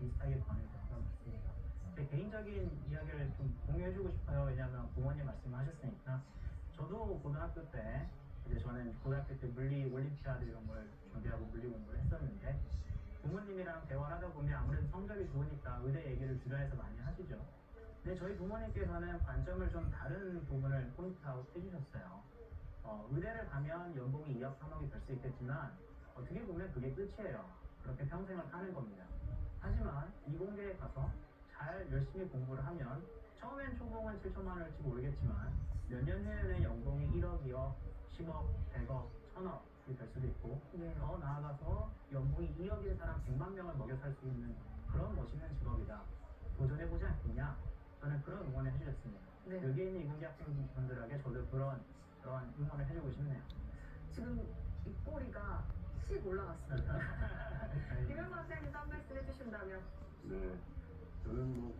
비슷하게 된것 같습니다. 제 개인적인 이야기를 좀 공유해주고 싶어요. 왜냐하면 부모님 말씀하셨으니까 저도 고등학교 때 이제 저는 고등학교 때 물리 올림피아드 이런 걸 준비하고 물리 공부를 했었는데 부모님이랑 대화를 하다 보면 아무래도 성적이 좋으니까 의대 얘기를 주변에서 많이 하시죠. 근데 저희 부모님께서는 관점을 좀 다른 부분을 포인트아웃 해주셨어요. 어, 의대를 가면 연봉이 2억, 3억이 될 수 있겠지만 어떻게 보면 그게 끝이에요. 그렇게 평생을 사는 겁니다. 이공계에 가서 잘 열심히 공부를 하면 처음엔 초봉은 7천만 원일지 모르겠지만 몇 년 후에는 연봉이 1억, 2억, 10억, 100억, 1000억이 될 수도 있고 네. 더 나아가서 연봉이 2억인 사람 100만 명을 먹여 살 수 있는 그런 멋있는 직업이다. 도전해보지 않겠냐? 저는 그런 응원을 해주셨습니다. 네. 여기 있는 이공계 학생분들에게 저도 그런 그런 응원을 해주고 싶네요. 지금 입꼬리가 씩 올라갔습니다. 김현수 학생님 한 말씀 해주신다면 네. 저는 뭐